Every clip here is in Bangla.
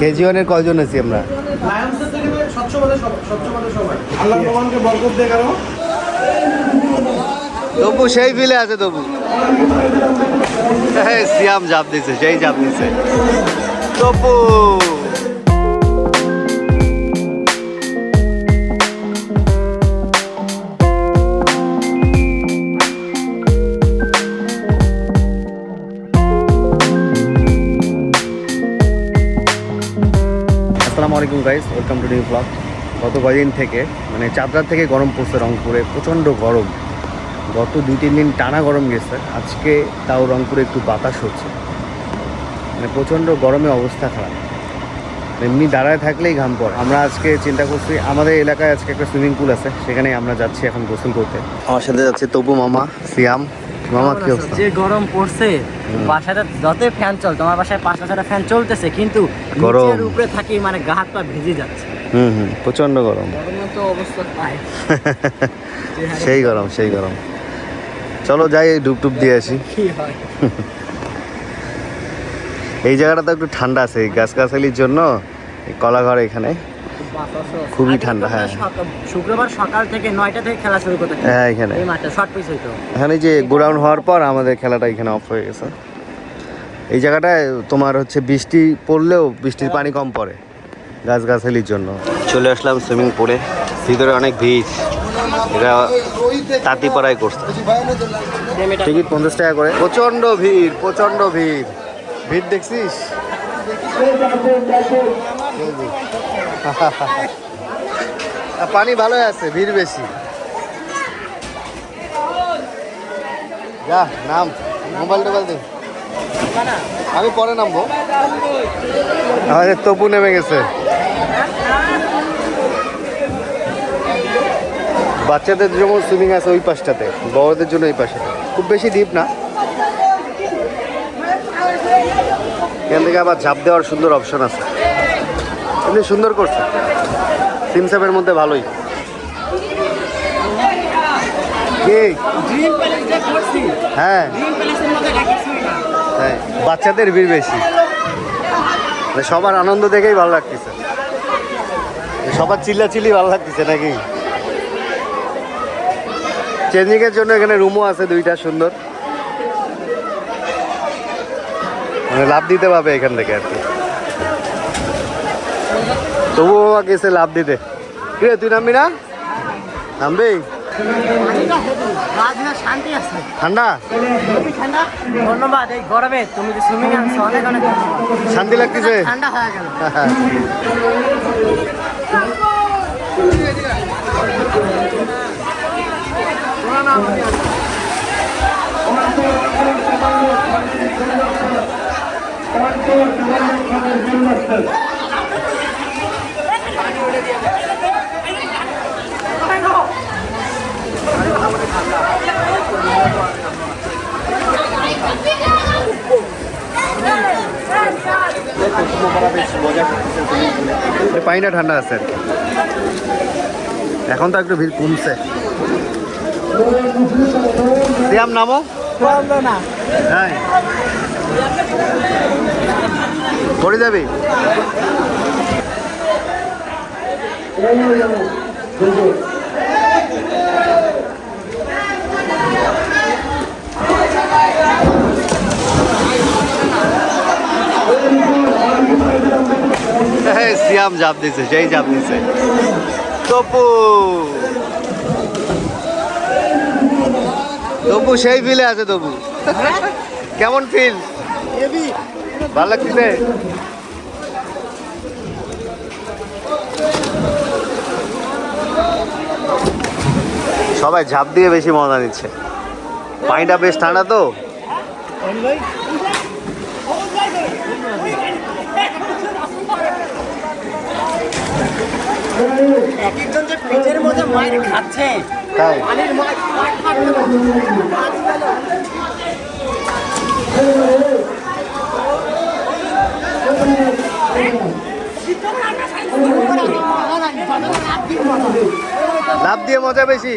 কেজি ওয়ানের কয়জন আছি আমরা? তবু সেই ফিলে আছে তবু। হ্যাঁ সিয়াম জাপ দিছে সেই জাপ দিছে। তবু। আসসালামু আলাইকুম guys welcome to new blog গত কয়দিন থেকে মানে চাঁদরাত থেকে গরম পড়ছে রংপুরে, প্রচণ্ড গরম। গত দুই, তিন দিন টানা গরম গেছে। আজকে তাও রংপুরে একটু বাতাস হচ্ছে। মানে প্রচণ্ড গরমে অবস্থা খারাপ। এমনি দাঁড়ায় থাকলেই ঘাম পড়ে। আমরা আজকে চিন্তা করছি, আমাদের এলাকায় আজকে একটা সুইমিং পুল আছে। সেখানে আমরা যাচ্ছি এখন গোসল করতে। আমার সাথে যাচ্ছে তবু মামা, সিয়াম। মামা কি অবস্থা? যে গরম পড়ছে বাসাতে যতই ফ্যান চল তোমার বাসায় পাঁচটা ছটা ফ্যান চলতেছে কিন্তু। উপরে থাকি মানে গা হাত পা ভিজে যাচ্ছে। হুম হুম প্রচণ্ড গরম। তো অবস্থা পায় সেই গরম সেই গরম। চলো যাই ডুব দিয়ে আসি। এই জায়গাটা তো একটু ঠান্ডা আছে গাছ গাছালির জন্য কলাঘর এখানে। খুবই ঠান্ডা, হ্যাঁ। শুক্রবার সকাল থেকে নয়টা থেকে খেলা শুরু করতে হ্যাঁ এখানে। এই মাঠে শর্ট পিচ হইতো। এখানে যে গোডাউন হওয়ার পর আমাদের খেলাটা এখানে অফ হয়ে গেছে। এই জায়গাটায় তোমার হচ্ছে বৃষ্টি পড়লেও বৃষ্টির পানি কম পড়ে গাছগাছালির জন্য। চলে আসলাম সুইমিং পুলে। ভিতরে অনেক ভিড়। এটা তাঁতিপাড়ায় করছে। টিকিট পঞ্চাশ টাকা করে। প্রচণ্ড ভিড় প্রচণ্ড ভিড়। ভিড় দেখছিস? পানি ভালোই আছে, ভিড় বেশি। যা, নাম, মোবাইল টোবাইল দে। আমি পরে নামবো। আমাদের তপু নেমে গেছে। বাচ্চাদের যেমন সুইমিং আছে ওই পাশটাতে, বড়দের জন্য এই পাশটাতে। খুব বেশি ডিপ না। এখান থেকে আবার ঝাঁপ দেওয়ার সুন্দর অপশন আছে। এমনি সুন্দর করছে সিমসাপের মধ্যে ভালোই। হ্যাঁ। হ্যাঁ বাচ্চাদের ভিড় বেশি। মানে সবার আনন্দ দেখেই ভালো লাগতেছে। সবার চিল্লাচিল্লি ভালো লাগতেছে নাকি? চেঞ্জিং এর জন্য এখানে রুমও আছে দুইটা সুন্দর। মানে লাভ দিতে পারবে এখান থেকে আর কি। তবুও বাবা গেছে লাভ দিতে। কিরে তুই নামবি না? নামবি? শান্তি আছে। ঠান্ডা? ধন্যবাদ এই গরমে তুমি যে সুইমিং আনছো অনেক অনেক শান্তি লাগতেছে? ঠান্ডা হয়ে গেল। এই পানিটা ঠান্ডা আছে। এখন তো একটু ভিড় কমছে। শ্যাম নামো। না হ্যাঁ পড়ে যাবি। হ্যাঁ সিয়াম জাপ দিছে, সেই জাপ দিছে। তপু! তবু সেই ফিলে আছে তবু কেমন ফিল ভালো লাগতেছে? সবাই ঝাঁপ দিয়ে বেশি মজা নিচ্ছে। পানিটা বেশ ঠান্ডা তো? এক একজন যে পেটের মধ্যে মায়ের খাচ্ছে তাই? পানির মাছ মাছ খাচ্ছে পানি লাভ দিয়ে মজা বেশি।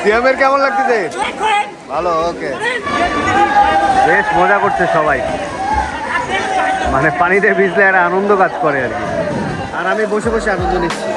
সিয়ামের কেমন লাগতেছে? ভালো ওকে। বেশ মজা করছে সবাই। মানে পানিতে ভিজলে একটা আনন্দ কাজ করে আর কি। আর আমি বসে বসে আনন্দ নিচ্ছি।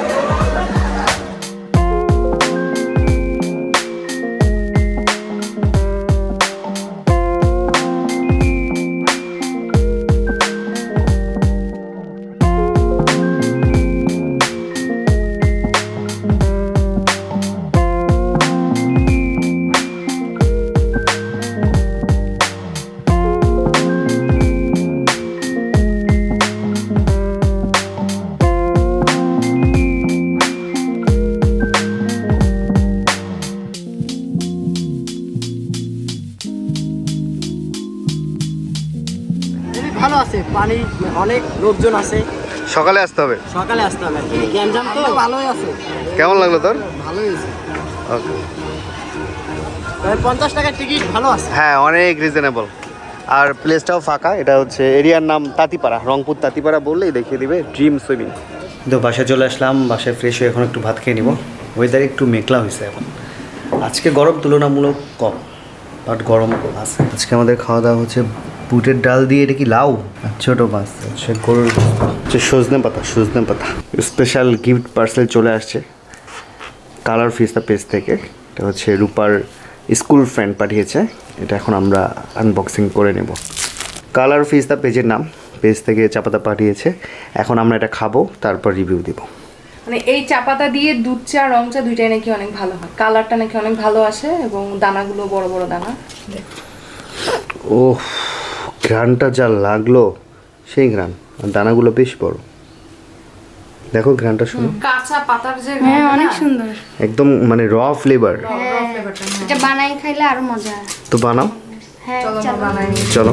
ভালো আছে পানি অনেক লোকজন আছে। সকালে আসতে হবে? সকালে আসতে হবে। গ্যাঞ্জাম তো ভালোই আছে। কেমন লাগল তোর? ভালোই আছে ওকে। পঞ্চাশ টাকার টিকিট ভালো আছে। হ্যাঁ অনেক রিজনেবল আর প্লেসটাও ফাঁকা এটা হচ্ছে এরিয়ার নাম তাঁতিপাড়া রংপুর তাঁতিপাড়া বললেই দেখিয়ে দিবে ড্রিম সুইমিং তো বাসায় চলে আসলাম বাসায় ফ্রেশ হয়ে এখন একটু ভাত খেয়ে নিব। ওয়েদার একটু মেঘলা হয়েছে এখন। আজকে গরম তুলনামূলক কম বাট গরম আছে। আজকে আমাদের খাওয়া দাওয়া হচ্ছে বুটের ডাল দিয়ে এটা কি লাউ? আর ছোটো মাছ। হচ্ছে গরুর। হচ্ছে সজনে পাতা সজনে পাতা। স্পেশাল গিফট পার্সেল চলে আসছে কালার ফিস্তা পেজ থেকে। এটা হচ্ছে রূপার স্কুল ফ্রেন্ড পাঠিয়েছে। এটা এখন আমরা আনবক্সিং করে নেব। কালার ফিস্তা পেজের নাম। পেজ থেকে চাপাতা পাঠিয়েছে। এখন আমরা এটা খাব তারপর রিভিউ দিব। মানে এই চাপাতা দিয়ে দুধ চা রং চা দুইটাই নাকি অনেক ভালো হয়? কালারটা নাকি অনেক ভালো আসে এবং দানাগুলো বড় বড় দানা। ও ঘ্রানটা যা লাগল সেই ঘ্রান আর দানাগুলো বেশ বড়। দেখো ঘ্রানটা শুনো। কাঁচা পাতার যে হ্যাঁ অনেক সুন্দর। একদম মানে র ফ্লেভার এটা বানাই খাইলে আরও মজা তো বানাও। হ্যাঁ চলো চলো।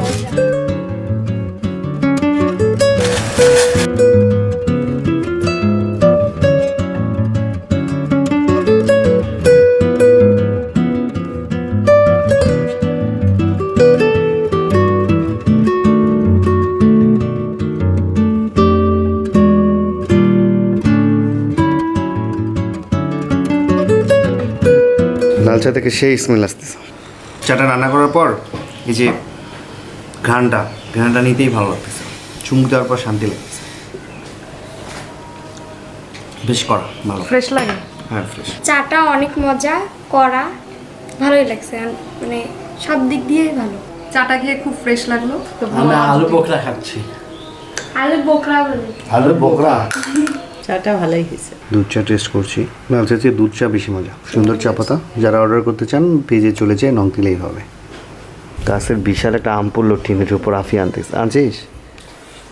থেকে সেই স্মেল আসতেছে। চাটা রান্না করার পর এই যে ঘ্রানটা ঘ্রানটা নিতেই ভালো লাগতেছে। চুমুক দেওয়ার পর শান্তি লাগতেছে। বেশ করা ভালো। ফ্রেশ লাগে? হ্যাঁ ফ্রেশ চাটা অনেক মজা করা ভালোই লাগছে। মানে সব দিক দিয়েই ভালো। চাটা খেয়ে খুব ফ্রেশ লাগল তো ভালো আমরা আলু পোকরা খাচ্ছি। আলু বোকরা বলে। আলু বকরা? চাটা ভালোই হয়েছে। দুধ চা টেস্ট করছি। লাল চা চেয়ে দুধ চা বেশি মজা। সুন্দর চা পাতা। যারা অর্ডার করতে চান পেজে চলে যেয়ে নং দিলেই হবে। গাছের বিশাল একটা আম পড়ল টিনের উপর আফি আনতেছে। আনছিস?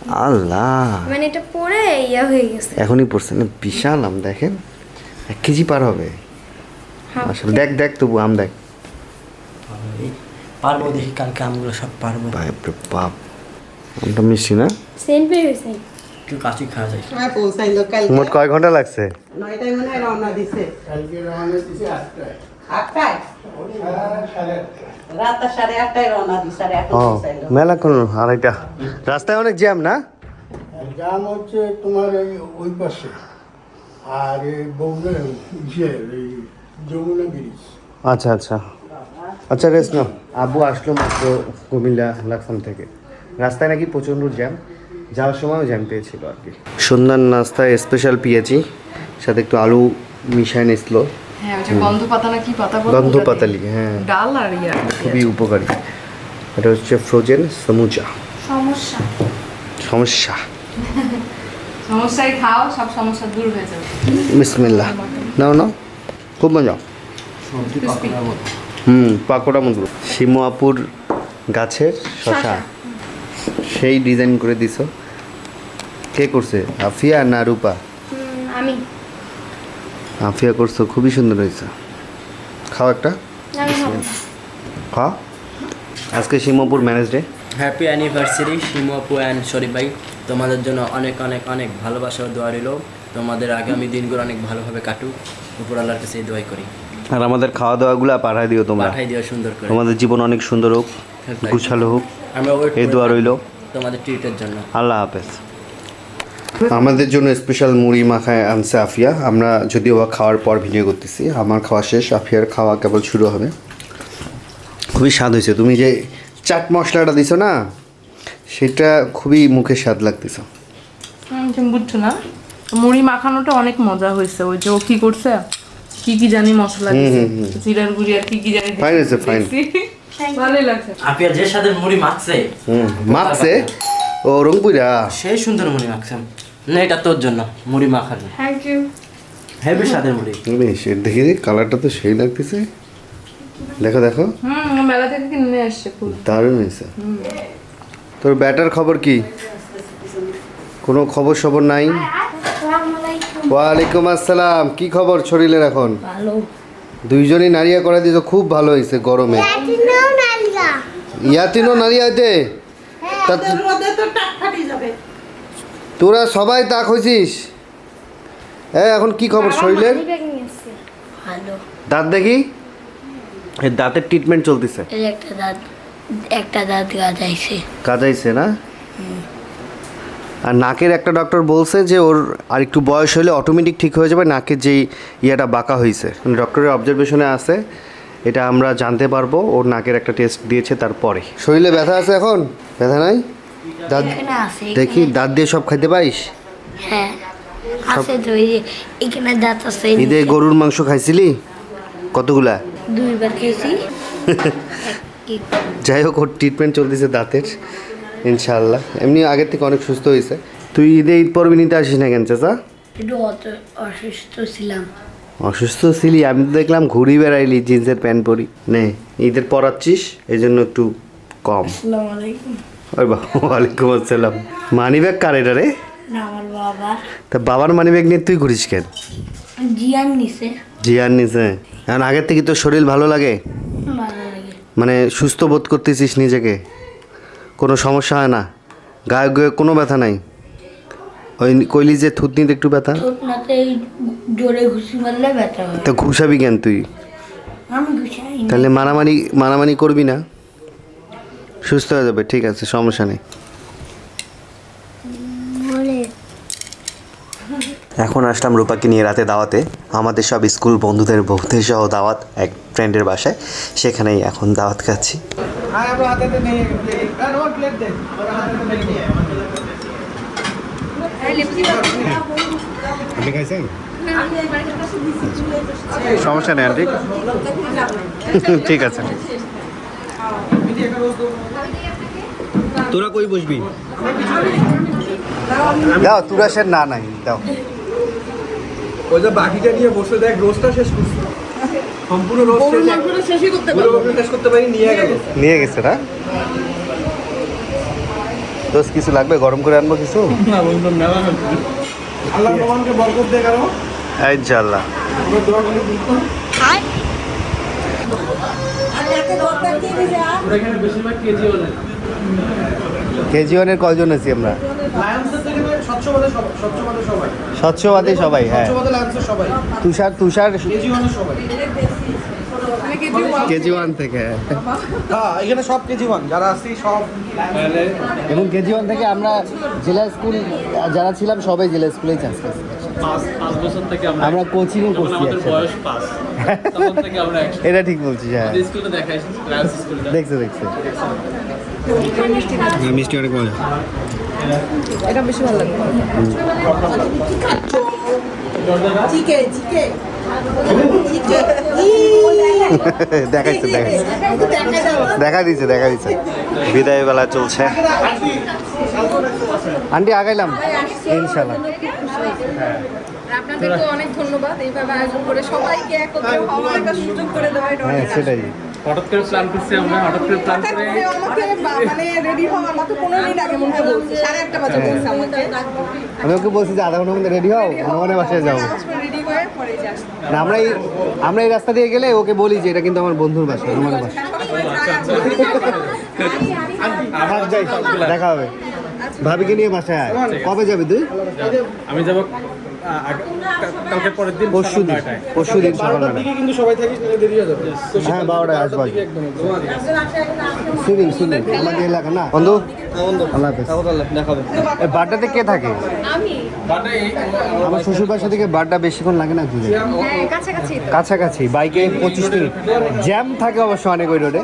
আল্লাহ। মানে এটা পরে ইয়া হয়ে গেছে। এখনই পড়ছে না বিশাল আম দেখেন। এক কেজি পার হবে। হ্যাঁ। আসলে দেখ দেখ তবু আম দেখ। পারব দেখি কালকে আমগুলো সব পারব। বাপ। আমটা মিষ্টি না? সেন্ট বের হয়েছে একটু খাওয়া যায়। সময় পৌঁছাইলো কাল মোট কয় ঘণ্টা লাগছে? নয়টায় মনে হয় রওনা দিছে। আটটায়। আটটায়? রওনা দিছে আড়াইটা? রাস্তায় অনেক জ্যাম না? জাম হচ্ছে তোমার এই ওই পাশে। আর আচ্ছা আচ্ছা। আচ্ছা রেস না আবু আসলো মাত্র কুমিল্লা লাকসাম থেকে। রাস্তায় নাকি প্রচণ্ড জ্যাম। যাওয়ার সময়ও জ্যাম পেয়েছিল আর কি। সন্ধ্যার নাস্তায় স্পেশাল পেঁয়াজি সাথে একটু আলু মিশায় নিয়েছিল। হ্যাঁ ওই যে গন্ধ পাতা না কি পাতা বলে গন্ধ পাতালি হ্যাঁ। ডাল আর ইয়া খুবই উপকারী। এটা হচ্ছে ফ্রোজেন সমুচা সমস্যা। সমস্যা। সমস্যায় খাও সব সমস্যা দূর হয়ে যাবে। বিসমিল্লাহ। নাও নাও। খুব মজা। হুম পাকোড়া মতো শিমু আপুর গাছের শশা। সেই ডিজাইন করে দিছ। কে করছে? আফিয়া না রূপা? আমি। আফিয়া করছ খুবই সুন্দর হয়েছে। খাও একটা। আমি খাব। খা আজকে শিমপুর marriage day. Happy anniversary Shimu আপু অ্যান্ড শরীফ ভাই তোমাদের জন্য অনেক অনেক অনেক ভালোবাসা ও দোয়া রইল। তোমাদের আগামী দিনগুলো অনেক ভালোভাবে কাটুক। উপর আল্লাহর কাছে এই দোয়াই করি। আর আমাদের খাওয়া দাওয়াগুলো পাঠাই দিও তোমরা। পাঠাই দিও সুন্দর করে। তোমাদের জীবন অনেক সুন্দর হোক. গুছালো হোক আমরা এই দোয়া রইল। তোমাদের ট্রিটের জন্য। আল্লাহ হাফেজ। আমাদের জন্য স্পেশাল মুড়ি মাখায় আনছে আফিয়া। আমরা যদিও বা খাওয়ার পর ভিডিও করতেছি আমার খাওয়া শেষ আফিয়ার খাওয়া কেবল শুরু হবে। খুবই স্বাদ হয়েছে। তুমি যে চাট মশলাটা দিছো না সেটা খুবই মুখে স্বাদ লাগতেছে। তুমি বুঝছ না মুড়ি মাখানোটা অনেক মজা হয়েছে। ওই যে ও কি করছে কি কি জানি মশলা দিছে। জিরার গুঁড়ি আর কি কি জানি ফাইন হয়েছে, fine. ভালোই লাগছে। আপিয়া যে সাথে মুড়ি মাখছে হুম মাখছে? ও রংপুরা সেই সুন্দর মুড়ি মাখছে। না এটা তোর জন্য মুড়ি মাখানো থ্যাংক ইউ হেভি স্বাদের মুড়ি। বেশ এর দেখি কালারটা তো সেই লাগতেছে। দেখো দেখো। হুম মেলা থেকে কিনে আসছে ফুল দারুণ হয়েছে। তোর ব্যাটার খবর কি? কোনো খবর সবর নাই? আসসালামু আলাইকুম। ওয়ালাইকুম আসসালাম। কি খবর শরীরের এখন? ভালো। দুইজনই নারিয়া করে দিত খুব ভালো হয়েছে গরমে। ইয়াতিনও নারিয়া ফাটি যাবে। তোরা সবাই তাক হয়েছিস হ্যাঁ এখন কি খবর শরীরের? দাঁত দেখি? দাঁতের ট্রিটমেন্ট চলতেছে। একটা দাঁত একটা দাঁত গাজাইছে। কাজাইছে না? আর নাকের একটা ডক্টর বলছে যে ওর আর একটু বয়স হলে অটোমেটিক ঠিক হয়ে যাবে নাকের যেই ইয়েটা বাঁকা হয়েছে ডক্টরের অবজারভেশনে আছে এটা আমরা জানতে পারব ওর নাকের একটা টেস্ট দিয়েছে তারপরে। শরীরে ব্যথা আছে এখন? ব্যথা নাই? দাঁত দেখি দাঁত দিয়ে সব খাইতে পাইস হ্যাঁ এখানে দাঁত আছে ঈদে গরুর মাংস খাইছিলি? কতগুলা? দুইবার খেয়েছি। যাই হোক ওর ট্রিটমেন্ট চলতেছে দাঁতের। ইনশাআল্লাহ। এমনি আগের থেকে অনেক সুস্থ হয়েছে তুই ঈদে ঈদ পর্বে নিতে আসিস না কেন চাচা? একটু অসুস্থ ছিলাম। অসুস্থ ছিলি? আমি তো দেখলাম ঘুরি বেড়াইলি জিন্সের প্যান্ট পরি। নে ঈদের পরাচ্ছিস এই জন্য একটু কম। ওই বাবা ওয়ালাইকুম আসসালাম। মানি ব্যাগ কার এটা রে? তা বাবার মানি ব্যাগ নিয়ে তুই ঘুরিস কেন? জিয়ান নিছে জিয়ার নিছে এখন আগের থেকে তোর শরীর ভালো লাগে। মানে সুস্থ বোধ করতেছিস নিজেকে? কোনো সমস্যা হয় না। গায়ে গায়ে কোনো ব্যথা নাই। ওই কইলি যে থুতনিতে একটু ব্যথা? ঠোঁটনাতে জোরে ঘুষি মারলে ব্যথা তা ঘুষাবি কেন তুই? আমি ঘুষাই না। তাহলে মারামারি মারামারি করবি না। সুস্থ হয়ে যাবে ঠিক আছে সমস্যা নেই। এখন আসলাম রূপাকে নিয়ে রাতে দাওয়াতে। আমাদের সব স্কুল বন্ধুদের বন্ধুদের সহ দাওয়াত এক ফ্রেন্ডের বাসায় সেখানেই এখন দাওয়াত খাচ্ছি। সমস্যা নেই আন্টি। ঠিক আছে। তোরা কই বসবি? দাও তোরা সে না নাই দাও। ওই যে বাকিটা নিয়ে বসে দেখ রোজটা শেষ করছি। সম্পূর্ণ রোজ শেষ পুরো মাংস শেষ করতে পারি নিয়ে গেল। নিয়ে গেছে না? দোষ কিছু লাগবে? গরম করে আনব কিছু? আল্লাহ ভগবানকে বরকত দে কারও। ইনশাল্লাহ আমরা দোয়া করি কেজি ওয়ানের। কয়জন আছি আমরা? সবাই স্বচ্ছবাদী সবাই। হ্যাঁ। তুষার তুষার সবাই। কেজি ওয়ান থেকে। হ্যাঁ এখানে সব কেজি ওয়ান যারা আসছি সব। এবং কেজি ওয়ান থেকে আমরা জেলা স্কুল যারা ছিলাম সবাই জেলা স্কুলেই চান্স পাইছি পাঁচ পাঁচ বছর থেকে আমরা আমরা কোচিংও যখন করছি আমাদের একসাথে। বয়স পাঁচ তখন থেকে আমরা একসাথে। এটা ঠিক বলছিস হ্যাঁ। দেখছ দেখছ। মিষ্টি অনেক মজা। এটা বেশি ভালো লাগে। চিকে চিকে দেখাইছে দেখাইছে। দেখা দিছে দেখা দিছে। বিদায় বেলা চলছে। আন্টি আগাইলাম। ইনশাল্লাহ আপনাদেরকে অনেক ধন্যবাদ এইভাবে আয়োজন করে সবাইকে একত্রে হওয়ার একটা সুযোগ করে দেওয়া এটা হ্যাঁ সেটাই। হঠাৎ করে প্ল্যান করছি আমরা হঠাৎ করে প্ল্যান করে। মানে রেডি মিনিট আগে মনে হয় বলছে সাড়ে আটটা বাজে বলছে আমাকে। আমি ওকে বলছি যে আধা ঘণ্টার মধ্যে রেডি হও হনুমানের বাসায় যাব রেডি না আমরা এই আমরা এই রাস্তা দিয়ে গেলে ওকে বলি যে এটা কিন্তু আমার বন্ধুর বাসা আমার বাসা। যাই দেখা হবে। ভাবিকে নিয়ে বাসায় আয়। কবে যাবি তুই? আমি যাব কালকে পরের দিন পরশু দিন। পরশু দিন দিকে কিন্তু সবাই থাকিস নাহলে দেরি হয়ে যাবে। হ্যাঁ বারোটায় আসব। সুদিন সুদিন আমাদের এলাকা না। বন্ধু? আল্লাহ হাফেজ। কে থাকে? আমার শ্বশুর বাসা থেকে বাড্ডা বেশিক্ষণ লাগে না ঘুরে কাছাকাছি কাছাকাছি বাইকে পঁচিশ মিনিট। জ্যাম থাকে অবশ্য অনেক ওই রোডে।